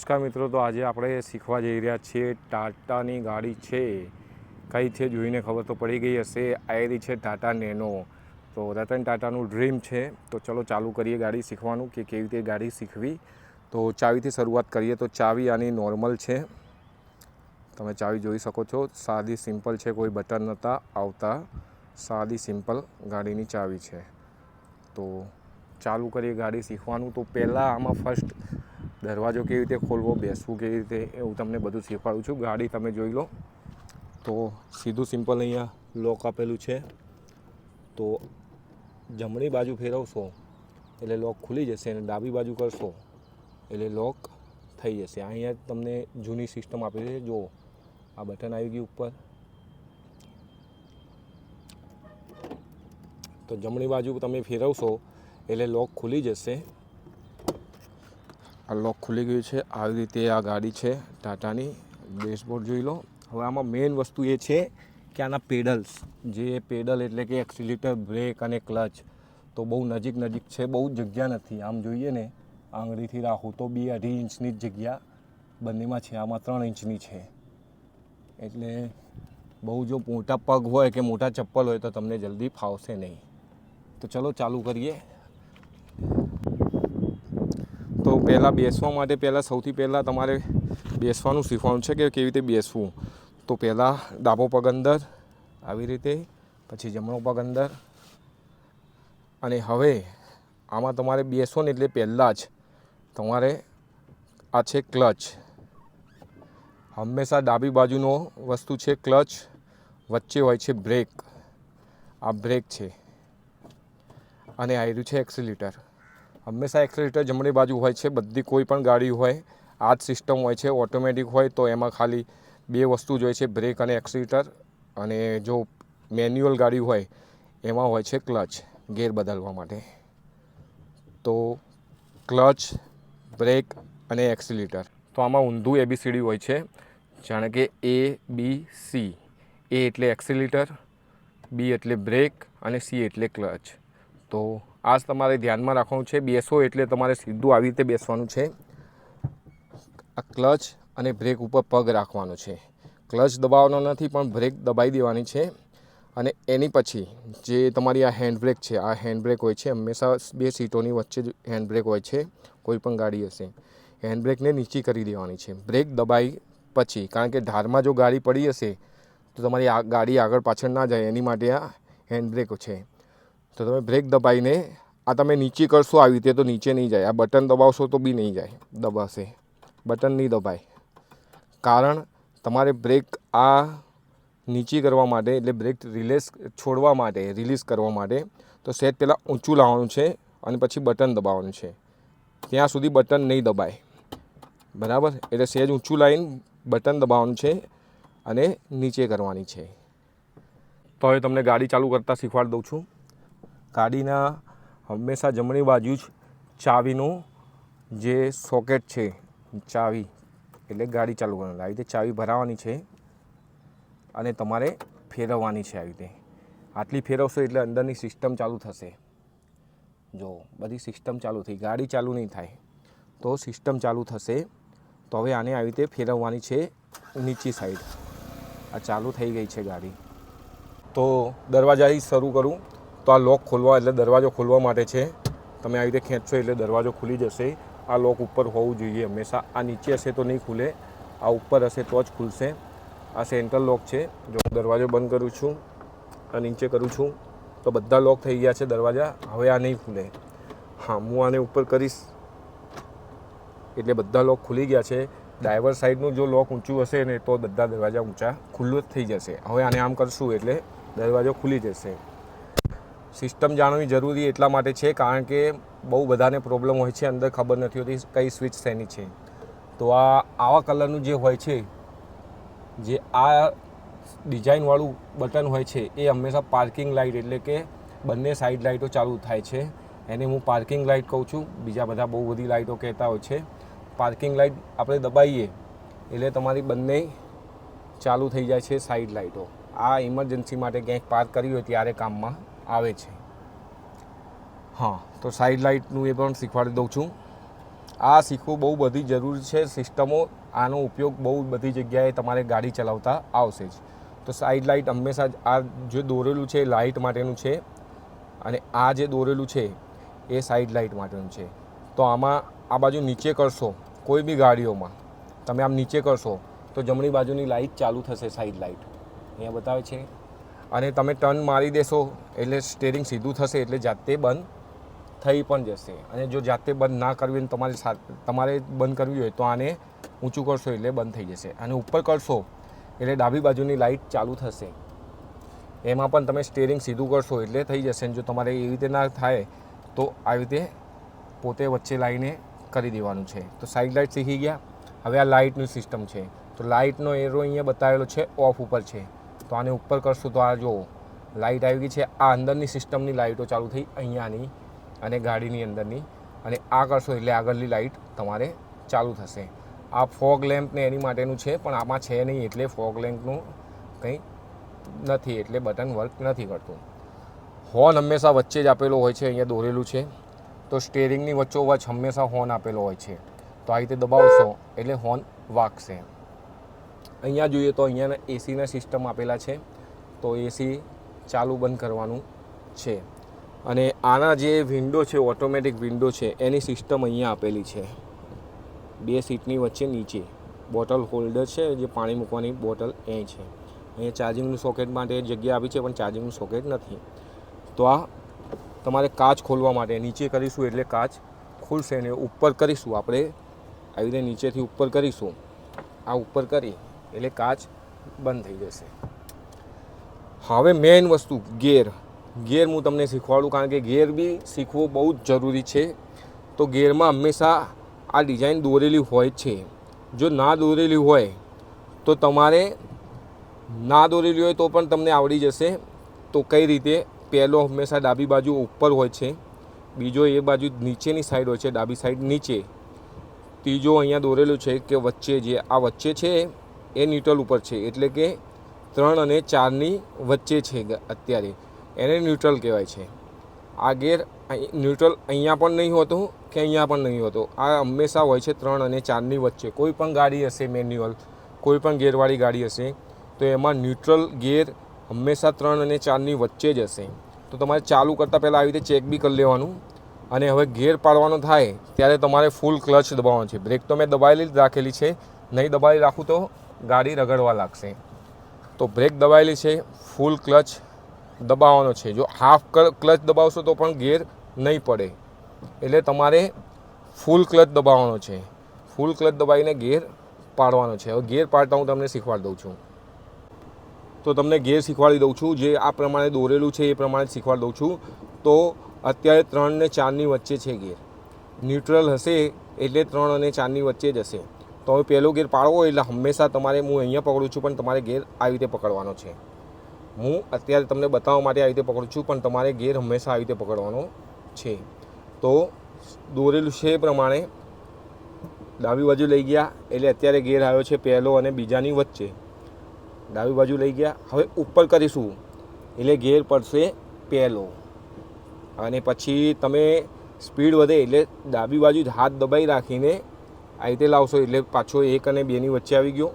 નમસ્કાર મિત્રો, તો આજે આપણે શીખવા જઈ રહ્યા છીએ ટાટાની ગાડી છે. કઈ છે જોઈને ખબર તો પડી ગઈ હશે. આયરી છે ટાટા નેનો. તો રતન ટાટાનું ડ્રીમ છે. તો ચલો ચાલુ કરીએ ગાડી શીખવાનું કે કેવી રીતે ગાડી શીખવી. તો ચાવીથી શરૂઆત કરીએ તો ચાવી આની નોર્મલ છે. તમે ચાવી જોઈ શકો છો. સાદી સિમ્પલ છે, કોઈ બટન નહોતા આવતા. સાદી સિમ્પલ ગાડીની ચાવી છે. તો ચાલુ કરીએ ગાડી શીખવાનું. તો પહેલાં આમાં ફર્સ્ટ દરવાજો કેવી રીતે ખોલવો, બેસવું કેવી રીતે, એવું તમને બધું શીખવાડું છું. ગાડી તમે જોઈ લો. તો સીધું સિમ્પલ અહીંયા લોક આપેલું છે. તો જમણી બાજુ ફેરવશો, એટલે લોક ખુલી જશે અને ડાબી બાજુ કરશો, એટલે લોક થઈ જશે. અહીંયા તમને જૂની સિસ્ટમ આપી છે. જુઓ, આ બટન આવી ગયું ઉપર. તો જમણી બાજુ તમે ફેરવશો, એટલે લોક ખુલી જશે. આ લોક ખુલી ગયું છે. આવી રીતે આ ગાડી છે ટાટાની. ડેશબોર્ડ જોઈ લો. હવે આમાં મેઇન વસ્તુ એ છે કે આના પેડલ્સ જે પેડલ એટલે કે એક્સિલેટર બ્રેક અને ક્લચ તો બહુ નજીક નજીક છે, બહુ જગ્યા નથી. આમ જોઈએ ને, આંગળીથી રાખું તો બે અઢી ઇંચની જ જગ્યા બંનેમાં છે. આમાં ત્રણ ઇંચની છે. એટલે બહુ જો મોટા પગ હોય કે મોટા ચપ્પલ હોય તો તમને જલ્દી ફાવશે નહીં. તો ચલો ચાલુ કરીએ. પહેલાં બેસવા માટે પહેલાં સૌથી પહેલાં તમારે બેસવાનું શીખવાનું છે કે કેવી રીતે બેસવું. તો પહેલાં ડાબો પગ અંદર, આવી રીતે, પછી જમણો પગ અંદર. અને હવે આમાં તમારે બેસો ને એટલે પહેલાં જ તમારે આ છે ક્લચ. હંમેશા ડાબી બાજુનો વસ્તુ છે ક્લચ, વચ્ચે હોય છે બ્રેક. આ બ્રેક છે. અને આયરું છે એક્સિલેટર. હંમેશા એક્સિલેટર જમણી બાજુ હોય છે, બધી કોઈ પણ ગાડી હોય, આ જ સિસ્ટમ હોય છે, ઓટોમેટિક હોય તો એમાં ખાલી બે વસ્તુ જ હોય છે, બ્રેક અને એક્સિલેટર અને જો મેન્યુઅલ ગાડી હોય, એમાં હોય છે ક્લચ, ગેર બદલવા માટે. તો ક્લચ, બ્રેક અને એક્સિલેટર તો આમાં ઊંધું એબીસીડી હોય છે, જાણે કે એ બી સી એ એટલે એક્સિલેટર બી એટલે બ્રેક અને સી એટલે ક્લચ. તો આ તમારે ધ્યાનમાં રાખવાનું છે, બેસો એટલે તમારે સીધું આવી રીતે બેસવાનું છે. આ ક્લચ અને બ્રેક ઉપર પગ રાખવાનો છે. ક્લચ દબાવવાનો નથી, પણ બ્રેક દબાવી દેવાની છે. અને એની પછી જે તમારી આ હેન્ડ બ્રેક છે, આ હેન્ડ બ્રેક હોય છે, હંમેશા બે સીટોની વચ્ચે જ હેન્ડ બ્રેક હોય છે, કોઈ પણ ગાડી હશે. હેન્ડ બ્રેકને નીચી કરી દેવાની છે. બ્રેક દબાઈ પછી, કારણ કે ધારમાં જો ગાડી પડી હશે, તો તમારી આ ગાડી આગળ પાછળ ના જાય, એની માટે આ હેન્ડ બ્રેક છે. તો તમે બ્રેક દબાવીને આ તમે નીચે કરશો આવી રીતે તો નીચે નહીં જાય. આ બટન દબાવશો તો બી નહીં જાય. દબાશે. બટન નહીં દબાય. કારણ તમારે બ્રેક આ નીચી કરવા માટે એટલે બ્રેક રિલેસ છોડવા માટે, રિલીઝ કરવા માટે તો સેટ પહેલાં ઊંચું લાવવાનું છે અને પછી બટન દબાવવાનું છે. ત્યાં સુધી બટન નહીં દબાય. બરાબર? એટલે સહેજ ઊંચું લાવીને બટન દબાવવાનું છે અને નીચે કરવાની છે. તો હવે તમને ગાડી ચાલુ કરતાં શીખવાડી દઉં છું. ગાડીના હંમેશા જમણી બાજુ જ ચાવીનું જે સોકેટ છે, ચાવી, એટલે ગાડી ચાલુ કરવાની. આવી રીતે ચાવી ભરાવાની છે અને તમારે ફેરવવાની છે આવી રીતે. આટલી ફેરવશો એટલે અંદરની સિસ્ટમ ચાલુ થશે. જો, બધી સિસ્ટમ ચાલુ થઈ. ગાડી ચાલુ નહીં થાય. તો સિસ્ટમ ચાલુ થશે. તો હવે આને આવી રીતે ફેરવવાની છે નીચી સાઈડ. આ ચાલુ થઈ ગઈ છે ગાડી. તો દરવાજાથી શરૂ કરું. તો આ લોક ખોલવા એટલે દરવાજો ખોલવા માટે છે. તમે આવી રીતે ખેંચશો એટલે દરવાજો ખુલી જશે. આ લોક ઉપર હોવું જોઈએ હંમેશા. આ નીચે હશે તો નહીં ખુલે. આ ઉપર હશે તો જ ખુલશે. આ સેન્ટ્રલ લોક છે. જો હું દરવાજો બંધ કરું છું, આ નીચે કરું છું, તો બધા લોક થઈ ગયા છે દરવાજા. હવે આ નહીં ખુલે. હા, હું આને ઉપર કરીશ. એટલે બધા લોક ખુલી ગયા છે. ડ્રાઈવર સાઈડનું જો લોક ઊંચું હશે ને, તો બધા દરવાજા ઊંચા ખુલ્લું જ થઈ જશે. હવે આને આમ કરશું એટલે દરવાજો ખુલી જશે. સિસ્ટમ જાણવી જરૂરી એટલા માટે છે, કારણ કે બહુ બધાને પ્રોબ્લેમ હોય છે, અંદર ખબર નથી હોતી કઈ સ્વિચ શેની છે. તો આ આવા કલરનું જે હોય છે, જે આ ડિઝાઇનવાળું બટન હોય છે, એ હંમેશા પાર્કિંગ લાઇટ એટલે કે બંને સાઈડ લાઇટો ચાલુ થાય છે. એને હું પાર્કિંગ લાઇટ કહું છું. બીજા બધા બહુ બધી લાઇટો કહેતા હોય છે. પાર્કિંગ લાઇટ આપણે દબાવીએ એટલે તમારી બંને ચાલુ થઈ જાય છે સાઈડ લાઇટો આ ઇમરજન્સી માટે ક્યાંક પાર્ક કરી હોય ત્યારે કામમાં. આવે છે. હા, તો સાઈડ લાઇટનું એ પણ શીખવાડી દઉં છું. આ શીખવું બહુ બધી જરૂરી છે. સિસ્ટમો, આનો ઉપયોગ બહુ બધી જગ્યાએ તમારે ગાડી ચલાવતા આવશે જ. તો સાઈડ લાઇટ હંમેશા જ આ જે દોરેલું છે લાઇટ માટેનું છે. અને આ જે દોરેલું છે એ સાઈડ લાઇટ માટેનું છે. તો આમાં આ બાજુ નીચે કરશો કોઈ બી ગાડીઓમાં, તમે આમ નીચે કરશો તો જમણી બાજુની લાઇટ ચાલુ થશે સાઈડ લાઇટ અહીંયા બતાવે છે. અને તમે ટર્ન મારી દેશો એટલે સ્ટેરિંગ સીધું થશે એટલે જાતે બંધ થઈ પણ જશે. અને જો જાતે બંધ ના કરવી હોય તમારે તમારે બંધ કરવી હોય તો આને ઊંચું કરશો એટલે બંધ થઈ જશે. અને ઉપર કરશો એટલે ડાબી બાજુની લાઇટ ચાલુ થશે. એમાં પણ તમે સ્ટેરિંગ સીધું કરશો એટલે થઈ જશે. અને જો તમારે એવી રીતે ના થાય તો આવી રીતે પોતે વચ્ચે લાવીને કરી દેવાનું છે. તો સાઈડ લાઇટ શીખી ગયા. હવે આ લાઇટની સિસ્ટમ છે. તો લાઇટનો એરો અહીંયા બતાવેલો છે ઓફ ઉપર છે. તો આને ઉપર કરશું તો આ જો લાઇટ આવી ગઈ છે. આ અંદરની સિસ્ટમની લાઇટો ચાલુ થઈ અહીંયાની અને ગાડીની અંદરની. અને આ કરશો એટલે આગળની લાઇટ તમારે ચાલુ થશે. આ ફોગ લેમ્પ ને એની માટેનું છે, પણ આમાં છે નહીં એટલે ફોગ લેમ્પનું કંઈ નથી એટલે બટન વર્ક નથી કરતું. હોર્ન હંમેશા વચ્ચે જ આપેલો હોય છે, અહીંયા દોરેલું છે. તો સ્ટેરિંગની વચ્ચોવચ્ચ હંમેશા હોર્ન આપેલો હોય છે. તો આ રીતે દબાવશો એટલે હોર્ન વાગશે. અહીંયા જોઈએ તો અહીંયાના એસીના સિસ્ટમ આપેલા છે. તો એસી ચાલુ બંધ કરવાનું છે. અને આના જે વિન્ડો છે ઓટોમેટિક વિન્ડો છે, એની સિસ્ટમ અહીંયા આપેલી છે. બે સીટની વચ્ચે નીચે. બોટલ હોલ્ડર છે, જે પાણી મૂકવાની બોટલ એ છે. અહીંયા ચાર્જિંગનું સોકેટ માટે જગ્યા આપી છે, પણ ચાર્જિંગનું સોકેટ નથી. તો આ તમારે કાચ ખોલવા માટે નીચે કરીશું એટલે કાચ ખુલશે ને ઉપર કરીશું આપણે. આવી રીતે નીચેથી ઉપર કરીશું. આ ઉપર કરી એટલે કાચ બંધ થઈ જશે. હવે મેઇન વસ્તુ ગેર ગેર હું તમને શીખવાડું કારણ કે ગેર બી શીખવું બહુ જ જરૂરી છે. તો ગેરમાં હંમેશા આ ડિઝાઇન દોરેલી હોય છે. જો ના દોરેલી હોય, તો તમારે ના દોરેલી હોય તો પણ તમને આવડી જશે. તો કઈ રીતે? પહેલો હંમેશા ડાબી બાજુ ઉપર હોય છે. બીજો એ બાજુ નીચેની સાઈડ હોય છે, ડાબી સાઈડ નીચે. ત્રીજો અહીંયા દોરેલું છે કે વચ્ચે જે આ વચ્ચે છે એ ન્યુટ્રલ ઉપર છે, એટલે કે ત્રણ અને ચારની વચ્ચે છે અત્યારે. એને ન્યુટ્રલ કહેવાય છે. આ ગેર ન્યુટ્રલ અહીંયા પણ નહીં હોતું કે અહીંયા પણ નહીં હોતું. આ હંમેશા હોય છે ત્રણ અને ચારની વચ્ચે. કોઈ પણ ગાડી હશે મેન્યુઅલ કોઈ પણ ગેરવાળી ગાડી હશે, તો એમાં ન્યુટ્રલ ગેર હંમેશા ત્રણ અને ચારની વચ્ચે જ હશે. તો તમારે ચાલુ કરતાં પહેલાં આવી રીતે ચેક બી કરી લેવાનું. અને હવે ગેર પાડવાનો થાય, ત્યારે તમારે ફૂલ ક્લચ દબાવવાનો છે. બ્રેક તો મેં દબાવેલી જ રાખેલી છે. નહીં દબાવી રાખું તો ગાડી રગડવા લાગશે. તો બ્રેક દબાયેલી છે ફૂલ ક્લચ દબાવવાનો છે. જો હાફ ક્લચ દબાવશો તો પણ ગેર નહીં પડે. એટલે તમારે ફૂલ ક્લચ દબાવવાનો છે. ફૂલ ક્લચ દબાવીને ગેર પાડવાનો છે. હવે ગેર પાડતા હું તમને શીખવાડી દઉં છું. તો તમને ગેર શીખવાડી દઉં છું. જે આ પ્રમાણે દોરેલું છે એ પ્રમાણે શીખવાડી દઉં છું. તો અત્યારે ત્રણ ને ચારની વચ્ચે છે ગેર. ન્યુટ્રલ હશે એટલે ત્રણ અને ચારની વચ્ચે જ હશે. તો હવે પહેલો ગેર પાડવો એટલે હંમેશા તમારે હું અહીંયા પકડું છું, પણ તમારે ગેર આવી રીતે પકડવાનો છે. હું અત્યારે તમને બતાવવા માટે આવી રીતે પકડું છું, પણ તમારે ગેર હંમેશા આવી રીતે પકડવાનો છે. તો દોરેલું છે એ પ્રમાણે ડાબી બાજુ લઈ ગયા, એટલે અત્યારે ગેર આવ્યો છે પહેલો અને બીજાની વચ્ચે. ડાબી બાજુ લઈ ગયા, હવે ઉપર કરીશું, એટલે ગેર પડશે પહેલો. અને પછી તમે સ્પીડ વધે એટલે ડાબી બાજુ જ હાથ દબાઈ રાખીને આ રીતે લાવશો એટલે પાછો એક અને બેની વચ્ચે આવી ગયો.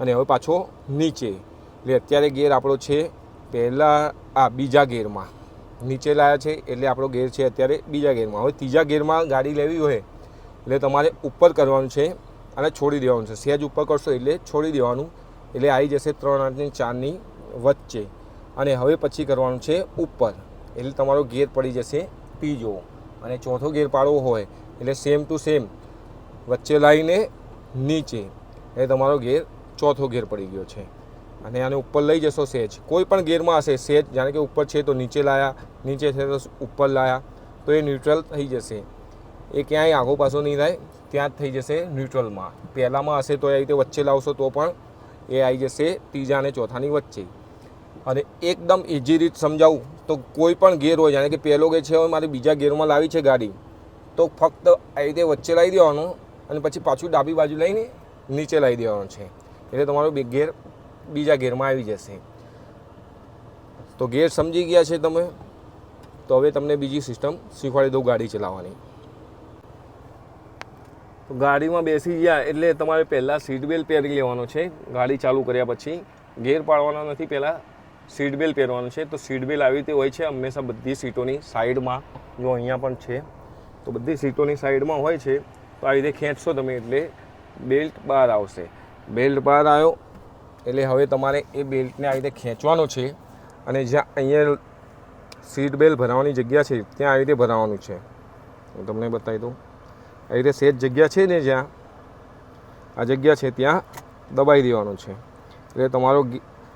અને હવે પાછો નીચે. એટલે અત્યારે ગેર આપણો છે પહેલાં, આ બીજા ગેરમાં. નીચે લાયા છે એટલે આપણો ગેર છે અત્યારે બીજા ગેરમાં. હવે ત્રીજા ગેરમાં ગાડી લેવી હોય એટલે તમારે ઉપર કરવાનું છે અને છોડી દેવાનું છે. સહેજ ઉપર કરશો એટલે છોડી દેવાનું. એટલે આવી જશે ત્રણ આઠની ચારની વચ્ચે. અને હવે પછી કરવાનું છે ઉપર. એટલે તમારો ગેર પડી જશે ત્રીજો. અને ચોથો ગેર પાડવો હોય એટલે સેમ ટુ સેમ વચ્ચે લાવીને નીચે. એ તમારો ગેર ચોથો ગેર પડી ગયો છે. અને આને ઉપર લઈ જશો સેજ કોઈ પણ ગેરમાં હશે સેજ જાણે કે ઉપર છે તો નીચે લાયા, નીચે છે તો ઉપર લાયા, તો એ ન્યુટ્રલ થઈ જશે. એ ક્યાંય આગો પાછો નહીં થાય, ત્યાં જ થઈ જશે ન્યુટ્રલમાં પહેલાંમાં હશે તો એ રીતે વચ્ચે લાવશો તો પણ એ આવી જશે ત્રીજા અને ચોથાની વચ્ચે. અને એકદમ ઇઝી રીત સમજાવું, તો કોઈ પણ ગેર હોય, જાણે કે પહેલો ગેર છે, મારે બીજા ગેરમાં લાવી છે ગાડી, તો ફક્ત આ રીતે વચ્ચે લાવી દેવાનો અને પછી પાછું ડાબી બાજુ લઈને નીચે લાવી દેવાનો છે. એટલે તમારો બે ગેર બીજા ગેરમાં આવી જશે. તો ગેર સમજી ગયા છે તમે, તો હવે તમને બીજી સિસ્ટમ શીખવાડી દઉં ગાડી ચલાવવાની. તો ગાડીમાં બેસી ગયા એટલે તમારે પહેલાં સીટ બેલ્ટ પહેરી લેવાનો છે. ગાડી ચાલુ કર્યા પછી ગેર પાડવાનો નથી, પહેલાં સીટ બેલ્ટ પહેરવાનું છે. તો સીટ બેલ્ટ આવી રીતે હોય છે, હંમેશા બધી સીટોની સાઈડમાં જો અહીંયા પણ છે, તો બધી સીટોની સાઈડમાં હોય છે. તો આવી રીતે ખેંચશો તમે એટલે બેલ્ટ બહાર આવશે. બેલ્ટ બહાર આવ્યો, એટલે હવે તમારે એ બેલ્ટને આવી રીતે ખેંચવાનો છે અને જ્યાં અહીંયા સીટ બેલ્ટ ભરાવાની જગ્યા છે, ત્યાં આવી રીતે ભરાવાનું છે. હું તમને બતાવી દઉં. આવી રીતે સેજ જગ્યા છે ને જ્યાં, આ જગ્યા છે ત્યાં દબાઈ દેવાનું છે. એટલે તમારો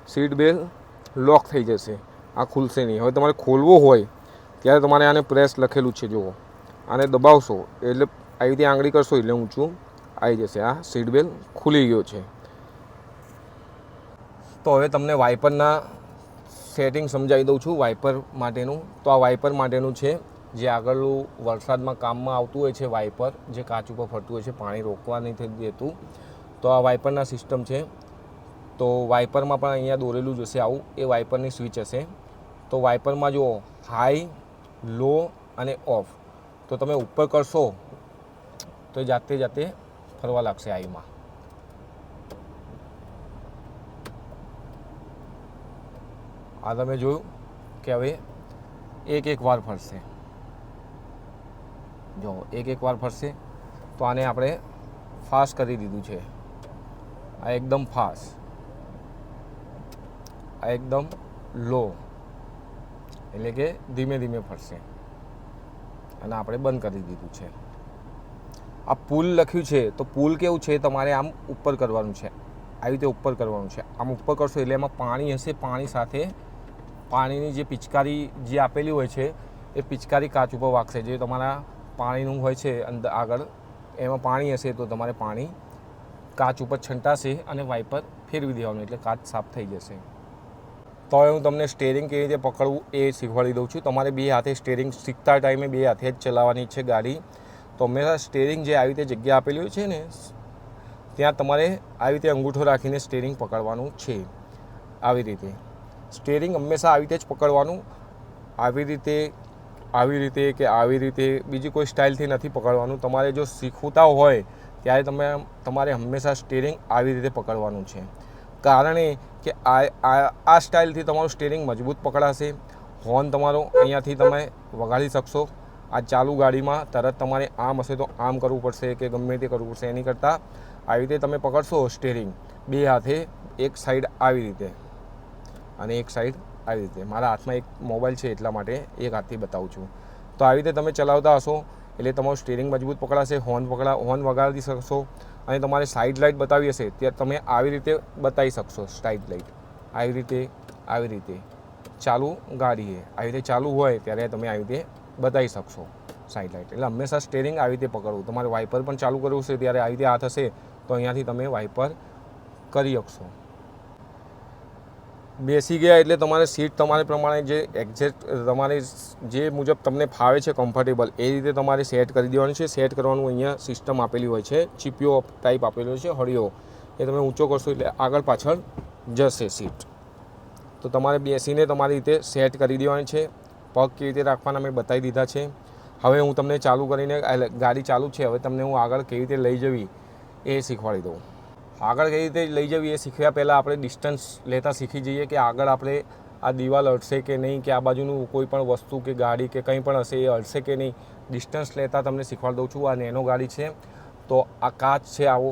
સીટ બેલ્ટ લોક થઈ જશે. આ ખુલશે નહીં. હવે તમારે ખોલવો હોય, ત્યારે તમારે આને પ્રેસ લખેલું છે, જુઓ. આને દબાવશો એટલે આવી રીતે આંગળી કરશો એટલે ઊંચું આવી જશે આ સીટ ખુલી ગયો છે. તો હવે તમને વાઇપરના સેટિંગ સમજાવી દઉં છું વાઇપર માટેનું. તો આ વાઇપર માટેનું છે, જે આગળનું વરસાદમાં કામમાં આવતું હોય છે વાઇપર જે કાચ ઉપર ફરતું હોય છે, પાણી રોકવા નહીં દેતું. તો આ વાઇપરના સિસ્ટમ છે. તો વાઇપરમાં પણ અહીંયા દોરેલું જ હશે આવું, એ વાઇપરની સ્વિચ હશે. તો વાઇપરમાં જુઓ હાઈ લો અને ઓફ તો તમે ઉપર કરશો તો જાતે જાતે ફરવા લાગશે આયુમાં. આ તમે જોયું કે હવે એક એક વાર ફરશે. જો એક એક વાર ફરશે, તો આને આપણે ફાસ્ટ કરી દીધું છે. આ એકદમ ફાસ્ટ આ એકદમ લો એટલે કે ધીમે ધીમે ફરશે. અને આપણે બંધ કરી દીધું છે. આ પુલ લખ્યું છે, તો પુલ કેવું છે તમારે આમ ઉપર કરવાનું છે. આવી રીતે ઉપર કરવાનું છે. આમ ઉપર કરશો એટલે એમાં પાણી હશે, પાણી સાથે પાણીની જે પિચકારી જે આપેલી હોય છે, એ પિચકારી કાચ ઉપર વાગશે. જે તમારા પાણીનું હોય છે અંદર આગળ, એમાં પાણી હશે તો તમારે પાણી કાચ ઉપર છંટાશે અને વાઇપર ફેરવી દેવાનું, એટલે કાચ સાફ થઈ જશે. તો હવે હું તમને સ્ટેરિંગ કેવી રીતે પકડવું એ શીખવાડી દઉં છું. તમારે બે હાથે સ્ટેરિંગ શીખતા ટાઈમે બે હાથે જ ચલાવવાની છે ગાડી. તો હંમેશા સ્ટેરિંગ જે આવી રીતે જગ્યા આપેલી હોય છે ને, ત્યાં તમારે આવી રીતે અંગૂઠો રાખીને સ્ટેરિંગ પકડવાનું છે. આવી રીતે. સ્ટેરિંગ હંમેશા આવી રીતે જ પકડવાનું. આવી રીતે આવી રીતે કે આવી રીતે બીજી કોઈ સ્ટાઇલથી નથી પકડવાનું. તમારે જો શીખવતા હોય, ત્યારે તમે તમારે હંમેશા સ્ટેરિંગ આવી રીતે પકડવાનું છે. કારણ કે આ આ સ્ટાઇલથી તમારું સ્ટેરિંગ મજબૂત પકડાશે. હોર્ન તમારો અહીંયાથી તમે વગાડી શકશો. આ ચાલુ ગાડીમાં તરત તમારે આમ હશે તો આમ કરવું પડશે કે ગમે તે કરવું પડશે. એની કરતાં આવી રીતે તમે પકડશો સ્ટેરિંગ બે હાથે એક સાઈડ આવી રીતે અને એક સાઈડ આવી રીતે. મારા હાથમાં એક મોબાઈલ છે એટલા માટે એક હાથથી બતાવું છું. તો આવી રીતે તમે ચલાવતા હશો એટલે તમારું સ્ટેરિંગ મજબૂત પકડાશે હોર્ન પકડા હોર્ન વગાડી શકશો અને તમારે સાઈડ લાઇટ બતાવી હશે ત્યાં તમે આવી રીતે બતાવી શકશો સાઈડ લાઇટ આવી રીતે આવી રીતે. ચાલુ ગાડીએ. આવી રીતે ચાલુ હોય ત્યારે તમે આવી રીતે બતાવી શકશો સાઈડ લાઇટ એટલે હંમેશા સ્ટેરિંગ આવી રીતે પકડવું. તમારે વાઇપર પણ ચાલુ કરવું છે, ત્યારે આવી રીતે હાથ હશે તો અહીંયાથી તમે વાઇપર કરી શકશો. બેસી ગયા એટલે તમારે સીટ તમારે પ્રમાણે જે એક્ઝેક્ટ તમારે જે મુજબ તમને ફાવે છે કમ્ફર્ટેબલ એ રીતે તમારે સેટ કરી દેવાનું છે. સેટ કરવાનું અહીંયા સિસ્ટમ આપેલી હોય છે, ચીપીઓ ટાઈપ આપેલો છે હળિયો એ તમે ઊંચો કરશો એટલે આગળ પાછળ જશે સીટ તો તમારે બેસીને તમારી રીતે સેટ કરી દેવાની છે. પગ કેવી રીતે રાખવાના મેં બતાવી દીધા છે. હવે હું તમને ચાલુ કરીને ગાડી ચાલુ છે, હવે તમને હું આગળ કેવી રીતે લઈ જવી એ શીખવાડી દઉં. આગળ કેવી રીતે લઈ જવી એ શીખ્યા પહેલાં આપણે ડિસ્ટન્સ લેતા શીખી જઈએ કે આગળ આપણે આ દિવાલ અડશે કે નહીં, કે આ બાજુનું કોઈ પણ વસ્તુ કે ગાડી કે કંઈ પણ હશે એ અડશે કે નહીં ડિસ્ટન્સ લેતા તમને શીખવાડી દઉં છું. આ નેનો ગાડી છે. તો આ કાચ છે આવો.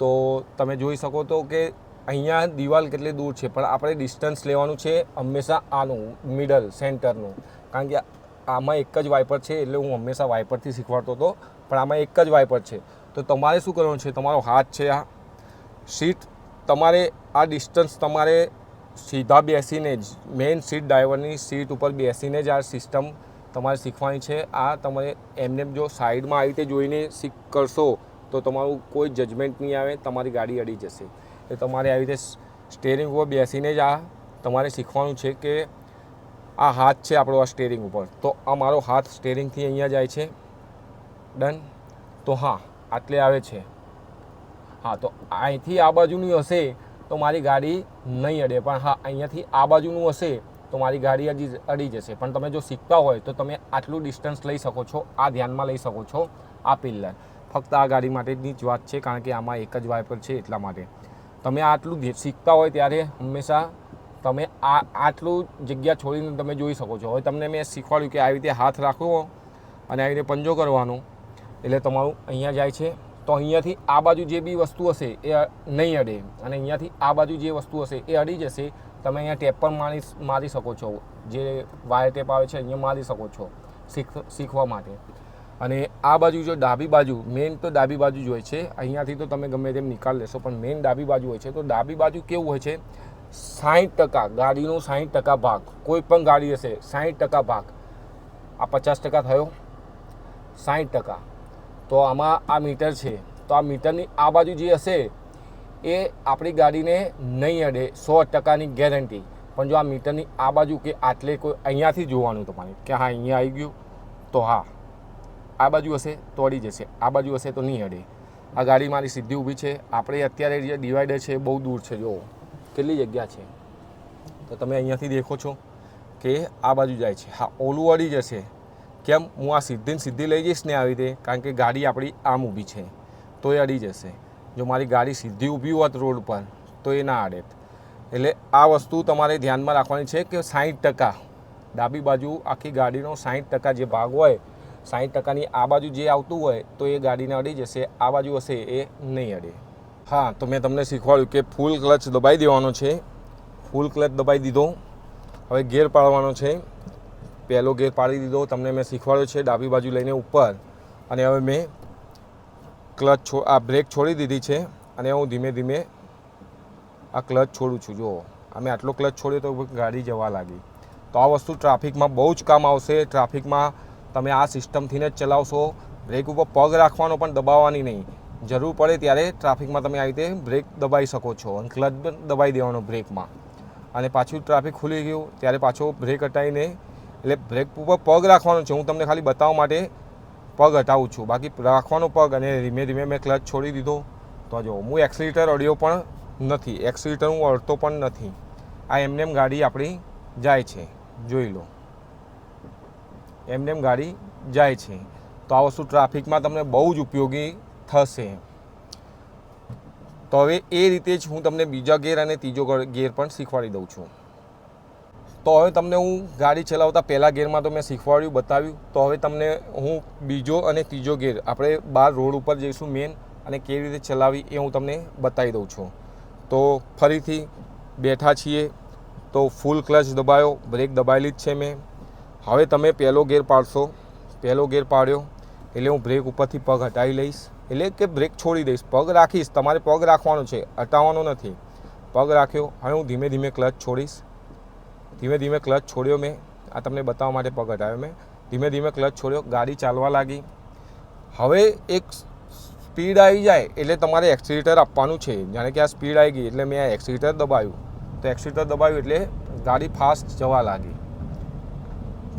તો તમે જોઈ શકો તો કે અહીંયા દિવાલ કેટલી દૂર છે, પણ આપણે ડિસ્ટન્સ લેવાનું છે હંમેશા આનું મિડલ સેન્ટરનું કારણ કે આમાં એક જ વાઇપર છે એટલે હું હંમેશા વાઇપરથી શીખવાડતો હતો, પણ આમાં એક જ વાઇપર છે. તો તમારે શું કરવાનું છે? તમારો હાથ છે આ સીટ. તમારે આ ડિસ્ટન્સ તમારે સીધા બેસીને જ, મેઇન સીટ ડ્રાઈવરની સીટ ઉપર બેસીને જ આ સિસ્ટમ તમારે શીખવાની છે. આ તમારે એમને જો સાઈડમાં આવી રીતે જોઈને શીખ કરશો તો તમારું કોઈ જજમેન્ટ નહીં આવે, તમારી ગાડી અડી જશે. એ તમારે આવી રીતે સ્ટેરિંગ ઉપર બેસીને જ આ તમારે શીખવાનું છે કે આ હાથ છે આપણો આ સ્ટેરિંગ ઉપર. તો આ મારો હાથ સ્ટેરિંગથી અહીંયા જાય છે. ડન તો હા, આટલે આવે છે. હા, તો અહીંથી આ બાજુની હશે તો મારી ગાડી નહીં અડે. પણ હા, અહીંયાથી આ બાજુનું હશે તો મારી ગાડી અડી અડી જશે. પણ તમે જો શીખતા હોય તો તમે આટલું ડિસ્ટન્સ લઈ શકો છો. આ ધ્યાનમાં લઈ શકો છો. આ પિલ્લર ફક્ત આ ગાડી માટેની જ વાત છે, કારણ કે આમાં એક જ વાઇપર છે એટલા માટે. તમે આટલું શીખતા હોય ત્યારે હંમેશા તમે આ આટલું જગ્યા છોડીને તમે જોઈ શકો છો. હવે તમને મેં શીખવાડ્યું કે આવી રીતે હાથ રાખવો અને આવી રીતે પંજો કરવાનો, એટલે તમારું અહીંયા જાય છે. તો અહીંયાથી આ બાજુ જે બી વસ્તુ હશે એ નહીં અડે. અને અહીંયાથી આ બાજુ જે વસ્તુ હશે એ અડી જશે. તમે અહીંયા ટેપ પણ મારી મારી શકો છો. જે વાયર ટેપ આવે છે અહીંયા મારી શકો છો શીખ શીખવા માટે. અને આ બાજુ જો ડાબી બાજુ, મેઇન તો ડાબી બાજુ જ હોય છે. અહીંયાથી તો તમે ગમે તેમ નિકાલ લેશો, પણ મેઇન ડાબી બાજુ હોય છે. તો ડાબી બાજુ કેવું હોય છે? સાહીઠ ટકા, ગાડીનો સાહીઠ ટકા ભાગ, કોઈ પણ ગાડી હશે સાહીઠ ટકા ભાગ. આ પચાસ ટકા થયો? સાહીઠ ટકા. તો આમાં આ મીટર છે. તો આ મીટરની આ બાજુ જે હશે, એ આપણી ગાડીને નહીં અડે, સો ટકાની ગેરંટી. પણ જો આ મીટરની આ બાજુ કે આટલે કોઈ અહીંયાથી જોવાનું તમારે, કે હા, અહીંયા આવી ગયું, તો હા. આ બાજુ હશે, તો અડી જશે. આ બાજુ હશે, તો નહીં અડે. આ ગાડી મારી સીધી ઊભી છે. આપણે અત્યારે જે ડિવાઈડર છે એ બહુ દૂર છે જો કેટલી જગ્યા છે? તો તમે અહીંયાથી દેખો છો કે આ બાજુ જાય છે. હા ઓલું અડી જશે કેમ હું આ સીધીને સીધી લઈ જઈશ ને આવી રીતે? કારણ કે ગાડી આપણી આમ ઊભી છે. તો એ અડી જશે. જો મારી ગાડી સીધી ઊભી હોત રોડ પર તો એ ના અડે. એટલે આ વસ્તુ તમારે ધ્યાનમાં રાખવાની છે કે સાહીઠ ટકા ડાબી બાજુ આખી ગાડીનો સાહીઠ ટકા જે ભાગ હોય સાહીઠ ટકાની આ બાજુ જે આવતું હોય, તો એ ગાડીને અડી જશે. આ બાજુ હશે એ નહીં અડે. હા, તો મેં તમને શીખવાડ્યું કે ફૂલ ક્લચ દબાઈ દેવાનો છે. ફૂલ ક્લચ દબાઈ દીધો. હવે ગેર પાડવાનો છે. પહેલો ગેર પાડી દીધો, તમને મેં શીખવાડ્યો છે ડાબી બાજુ લઈને ઉપર. અને હવે મેં ક્લચ છો, આ બ્રેક છોડી દીધી છે અને હું ધીમે ધીમે આ ક્લચ છોડું છું. જુઓ અમે આટલો ક્લચ છોડ્યો તો ગાડી જવા લાગી. તો આ વસ્તુ ટ્રાફિકમાં બહુ જ કામ આવશે. ટ્રાફિકમાં તમે આ સિસ્ટમથીને જ ચલાવશો. બ્રેક ઉપર પગ રાખવાનો પણ દબાવવાની નહીં. જરૂર પડે ત્યારે ટ્રાફિકમાં તમે આવી રીતે બ્રેક દબાવી શકો છો અને ક્લચ દબાવી દેવાનો બ્રેકમાં. અને પાછું ટ્રાફિક ખુલી ગયું, ત્યારે પાછો બ્રેક હટાવીને, એટલે બ્રેક ઉપર પગ રાખવાનો છે. હું તમને ખાલી બતાવવા માટે પગ હટાવું છું. બાકી રાખવાનો પગ અને ધીમે ધીમે મેં ક્લચ છોડી દીધો. તો જો, હું એક્સિલેટર અડ્યો પણ નથી. એક્સિલેટર હું અડતો પણ નથી. આ એમને એમ ગાડી આપણી જાય છે. જોઈ લો. એમને એમ ગાડી જાય છે. તો આ વસ્તુ ટ્રાફિકમાં તમને બહુ જ ઉપયોગી થશે. તો હવે એ રીતે જ હું તમને બીજા ગેર અને ત્રીજો ગેર પણ શીખવાડી દઉં છું. તો હવે તમને હું ગાડી ચલાવતા પહેલા ગેરમાં તો મેં શીખવાડ્યું, બતાવ્યું. તો હવે તમને હું બીજો અને ત્રીજો ગેર, આપણે બહાર રોડ ઉપર જઈશું મેન, અને કેવી રીતે ચલાવી એ હું તમને બતાવી દઉં છું. તો ફરીથી બેઠા છીએ. તો ફૂલ ક્લચ દબાયો બ્રેક દબાયેલી જ છે મેં. હવે તમે પહેલો ગેર પાડશો. પહેલો ગેર પાડ્યો, એટલે હું બ્રેક ઉપરથી પગ હટાવી લઈશ. એટલે કે બ્રેક છોડી દઈશ. પગ રાખીશ. તમારે પગ રાખવાનો છે. હટાવવાનો નથી. પગ રાખ્યો. હવે હું ધીમે ધીમે ક્લચ છોડીશ. ધીમે ધીમે ક્લચ છોડ્યો મેં. આ તમને બતાવવા માટે પગ હટાવ્યો મેં. ધીમે ધીમે ક્લચ છોડ્યો. ગાડી ચાલવા લાગી. હવે એક સ્પીડ આવી જાય એટલે તમારે એક્સિલેટર આપવાનું છે. જાણે કે આ સ્પીડ આવી ગઈ એટલે મેં આ એક્સિલેટર દબાવ્યું. તો એક્સિલેટર દબાવ્યું એટલે ગાડી ફાસ્ટ જવા લાગી.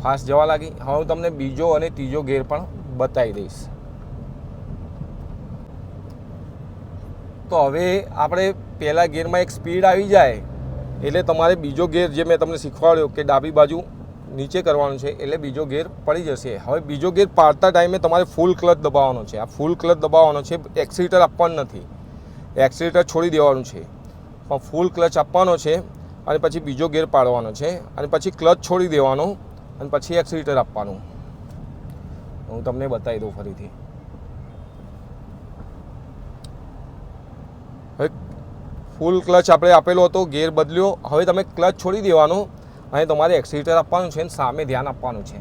ફાસ્ટ જવા લાગી. હવે હું તમને બીજો અને ત્રીજો ગેર પણ બતાવી દઈશ. તો હવે આપણે પહેલા ગેરમાં એક સ્પીડ આવી જાય એટલે તમારે બીજો ગેર જે મેં તમને શીખવાડ્યો કે ડાબી બાજુ નીચે કરવાનું છે એટલે બીજો ગેર પડી જશે. હવે બીજો ગેર પાડતા ટાઈમે તમારે ફૂલ ક્લચ દબાવવાનો છે. આ ફૂલ ક્લચ દબાવવાનો છે એક્સિલેટર આપવાનું નથી. એક્સિલેટર છોડી દેવાનું છે. પણ ફૂલ ક્લચ આપવાનો છે અને પછી બીજો ગેર પાડવાનો છે અને પછી ક્લચ છોડી દેવાનો અને પછી એક્સિલેટર આપવાનું. હું તમને બતાવી દઉં ફરીથી. ફૂલ ક્લચ આપણે આપેલો હતો, ગેર બદલ્યો. હવે તમે ક્લચ છોડી દેવાનો. અને તમારે એક્સિલેટર આપવાનું છે અને સામે ધ્યાન આપવાનું છે.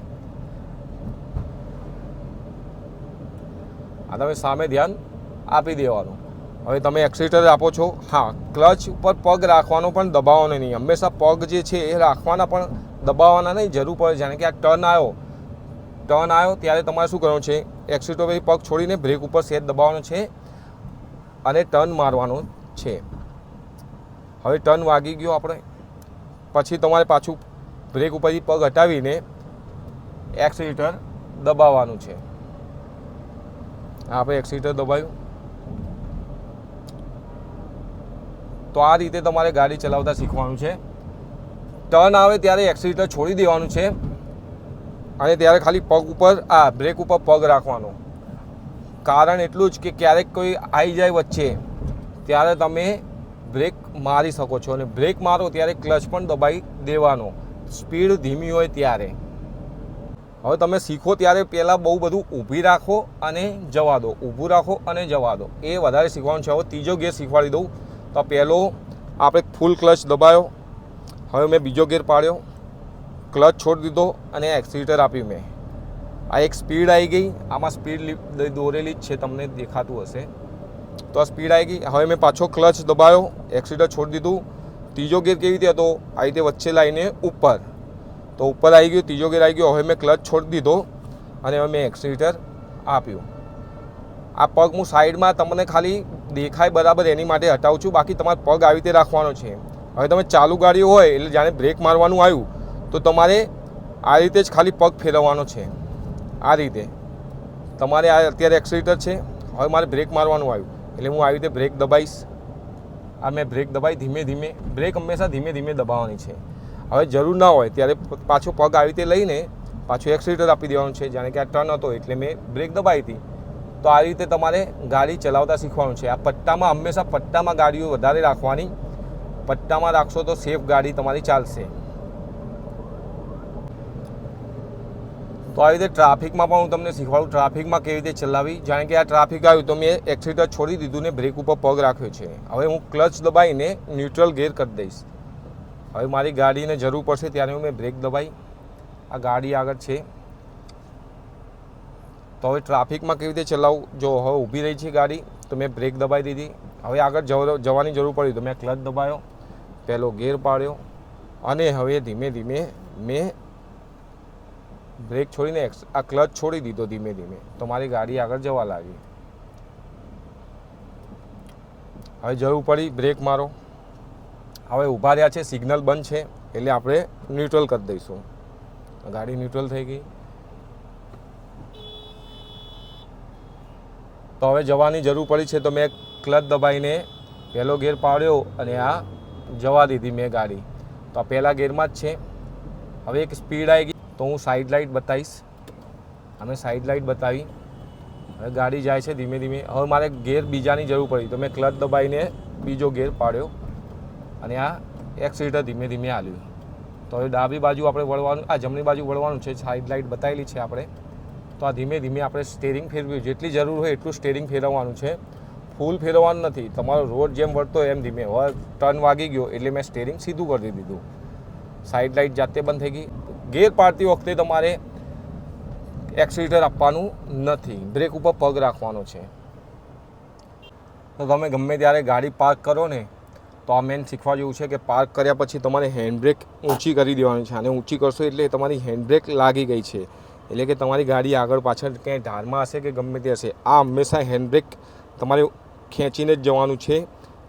આ તમે સામે ધ્યાન આપી દેવાનું. હવે તમે એક્સિલેટર આપો છો. હા, ક્લચ ઉપર પગ રાખવાનો પણ દબાવવાનો નહીં. હંમેશા પગ જે છે એ રાખવાના પણ દબાવવાના નહીં. જરૂર પડે જાણે કે આ ટર્ન આવ્યો. ટર્ન આવ્યો ત્યારે તમારે શું કરવાનું છે? એક્સિલેટર પછી પગ છોડીને બ્રેક ઉપર સેટ દબાવવાનો છે અને ટર્ન મારવાનો છે. હવે ટર્ન વાગી ગયો આપણે. પછી તમારે પાછું બ્રેક ઉપરથી પગ હટાવીને એક્સિલેટર દબાવવાનું છે. આપણે એક્સિલેટર દબાવ્યું તો આ રીતે તમારે ગાડી ચલાવતા શીખવાનું છે. ટર્ન આવે ત્યારે એક્સિલેટર છોડી દેવાનું છે. અને ત્યારે ખાલી પગ ઉપર, આ બ્રેક ઉપર પગ રાખવાનો. કારણ એટલું જ કે ક્યારેક કોઈ આવી જાય વચ્ચે, ત્યારે તમે બ્રેક મારી શકો છો અને બ્રેક મારો ત્યારે ક્લચ પણ દબાઈ દેવાનો. સ્પીડ ધીમી હોય ત્યારે. હવે તમે શીખો ત્યારે પહેલાં બહુ બધું ઊભી રાખો અને જવા દો, ઊભું રાખો અને જવા દો. એ વધારે શીખવાનું છે. હવે ત્રીજો ગેર શીખવાડી દઉં. તો પહેલો આપણે ફૂલ ક્લચ દબાયો. હવે મેં બીજો ગેર પાડ્યો. ક્લચ છોડી દીધો અને એક્સિલેટર આપ્યું મેં. આ એક સ્પીડ આવી ગઈ. આમાં સ્પીડ દોરેલી જ છે, તમને દેખાતું હશે. તો આ સ્પીડ આવી ગઈ. હવે મેં પાછો ક્લચ દબાયો એક્સિલેટર છોડી દીધું. ત્રીજો ગેર કેવી રીતે હતો? આ રીતે વચ્ચે લાવીને ઉપર. તો ઉપર આવી ગયો, ત્રીજો ગેર આવી ગયો. હવે મેં ક્લચ છોડી દીધો અને હવે મેં એક્સિલેટર આપ્યું. આ પગ હું સાઈડમાં તમને ખાલી દેખાય બરાબર એની માટે હટાવું છું. બાકી તમારે પગ આવી રીતે રાખવાનો છે. હવે તમે ચાલુ ગાડી હોય એટલે જાણે બ્રેક મારવાનું આવ્યું, તો તમારે આ રીતે જ ખાલી પગ ફેરવવાનો છે. આ રીતે. તમારે આ અત્યારે એક્સિલેટર છે. હવે મારે બ્રેક મારવાનું આવ્યું. એટલે હું આવી રીતે બ્રેક દબાવીશ આ મેં બ્રેક દબાઈ ધીમે ધીમે. બ્રેક હંમેશા ધીમે ધીમે દબાવવાની છે. હવે જરૂર ના હોય ત્યારે પાછો પગ આવી રીતે લઈને પાછું એક્સિલેટર આપી દેવાનું છે. જાણે કે આ ટર્ન હતો એટલે મેં બ્રેક દબાવી હતી. તો આ રીતે તમારે ગાડી ચલાવતા શીખવાનું છે. આ પટ્ટામાં હંમેશા પટ્ટામાં ગાડીઓ વધારે રાખવાની. પટ્ટામાં રાખશો તો સેફ ગાડી તમારી ચાલશે. તો આવી રીતે ટ્રાફિકમાં પણ હું તમને શીખવાડું, ટ્રાફિકમાં કેવી રીતે ચલાવી જાણે કે આ ટ્રાફિક આવ્યું તો મેં એક્સિલેટર છોડી દીધું ને બ્રેક ઉપર પગ રાખ્યો છે. હવે હું ક્લચ દબાવીને ન્યુટ્રલ ગેર કરી દઈશ. હવે મારી ગાડીને જરૂર પડશે ત્યારે હું મેં બ્રેક દબાવી આ ગાડી આગળ છે. તો હવે ટ્રાફિકમાં કેવી રીતે ચલાવું? જો હવે ઊભી રહી છે ગાડી, તો મેં બ્રેક દબાવી દીધી. હવે આગળ જવા- જવાની જરૂર પડી તો મેં ક્લચ દબાયો, પહેલો ગેર પાડ્યો. અને હવે ધીમે ધીમે મેં બ્રેક છોડીને આ ક્લચ છોડી દીધો ધીમે ધીમે. તો મારી ગાડી આગળ જવા લાગી. હવે જરૂર પડી બ્રેક મારો. હવે ઊભા રહ્યા છે, સિગ્નલ બંધ છે, એટલે આપણે ન્યુટ્રલ કરી દઈશું. ગાડી ન્યુટ્રલ થઈ ગઈ. તો હવે જવાની જરૂર પડી છે, તો મેં ક્લચ દબાઈને પહેલો ગેર પાડ્યો અને આ જવા દીધી મેં ગાડી. તો આ પહેલા ગેરમાં જ છે. હવે એક સ્પીડ આવી ગઈ. તો હું સાઈડ લાઇટ બતાવીશ. અમે સાઈડ લાઇટ બતાવી. હવે ગાડી જાય છે ધીમે ધીમે. હવે મારે ગેર બીજાની જરૂર પડી. તો મેં ક્લચ દબાવીને બીજો ગેર પાડ્યો. અને આ એક્સિલેટર ધીમે ધીમે હાલ્યું તો હવે ડાબી બાજુ આપણે વળવાનું, આ જમણી બાજુ વળવાનું છે. સાઈડ લાઇટ બતાવેલી છે આપણે. તો આ ધીમે ધીમે આપણે સ્ટેરિંગ ફેરવ્યું. જેટલી જરૂર હોય એટલું સ્ટેરિંગ ફેરવવાનું છે. ફૂલ ફેરવવાનું નથી. તમારો રોડ જેમ વળતો એમ ધીમે. હવે ટર્ન વાગી ગયો એટલે મેં સ્ટેરિંગ સીધું કરી દીધું. સાઈડ લાઇટ જાતે બંધ થઈ ગઈ. ગેર પાડતી વખતે તમારે એક્સિલેટર આપવાનું નથી. બ્રેક ઉપર પગ રાખવાનો છે. તો તમે ગમે ત્યારે ગાડી પાર્ક કરો ને, તો આ મેન શીખવા જેવું છે કે પાર્ક કર્યા પછી તમારે હેન્ડબ્રેક ઊંચી કરી દેવાની છે. અને ઊંચી કરશો એટલે તમારી હેન્ડબ્રેક લાગી ગઈ છે. એટલે કે તમારી ગાડી આગળ પાછળ ક્યાંય ઢારમાં હશે કે ગમે તે હશે, આ હંમેશા હેન્ડબ્રેક તમારે ખેંચીને જ જવાનું છે.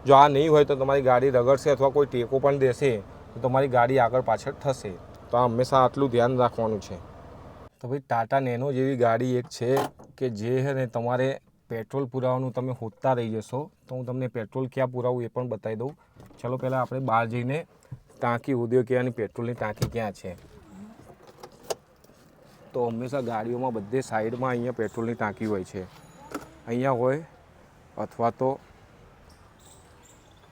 જો આ નહીં હોય તો તમારી ગાડી રગડશે અથવા કોઈ ટેકો પણ દેશે, તો તમારી ગાડી આગળ પાછળ થશે. તો આ હંમેશા આટલું ધ્યાન રાખવાનું છે. તો ભાઈ ટાટા નેનો જેવી ગાડી એક છે કે જે છે ને તમારે પેટ્રોલ પુરાવાનું તમે હોતતા રહી જશો, તો હું તમને પેટ્રોલ ક્યાં પુરાવું એ પણ બતાવી દઉં. ચલો પહેલાં આપણે બહાર જઈને ટાંકી ઉદ્યોગ કે આની પેટ્રોલની ટાંકી ક્યાં છે. તો હંમેશા ગાડીઓમાં બધે સાઈડમાં અહીંયા પેટ્રોલની ટાંકી હોય છે. અહીંયા હોય અથવા તો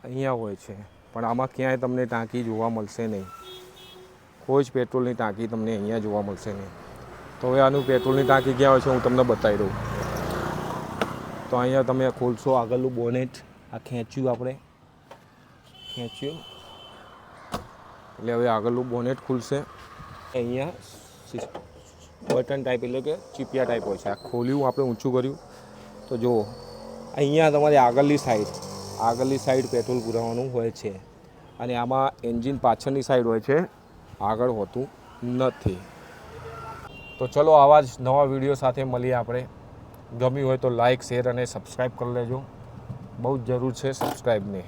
અહીંયા હોય છે. પણ આમાં ક્યાંય તમને ટાંકી જોવા મળશે નહીં. કોઈ જ પેટ્રોલની ટાંકી તમને અહીંયા જોવા મળશે નહીં. તો હવે આનું પેટ્રોલની ટાંકી ક્યાં હોય છે હું તમને બતાવી દઉં. તો અહીંયા તમે ખોલશો આગળનું બોનેટ. આ ખેંચ્યું આપણે. ખેંચ્યું. એટલે હવે આગળનું બોનેટ ખુલશે. અહીંયા બટન ટાઈપ એટલે કે ચીપિયા ટાઈપ હોય છે. આ ખોલ્યું, આપણે ઊંચું કર્યું. તો જુઓ, અહીંયા તમારી આગળની સાઈડ આગળની સાઈડ પેટ્રોલ પુરાવાનું હોય છે. અને આમાં એન્જિન પાછળની સાઈડ હોય છે. આગળ હોતું નથી. તો ચલો આવા જ નવા વીડિયો સાથે મળીએ આપણે. ગમ્યું હોય તો લાઈક, શેર અને સબસ્ક્રાઈબ કરી લેજો. બહુ જ જરૂર છે સબસ્ક્રાઈબની.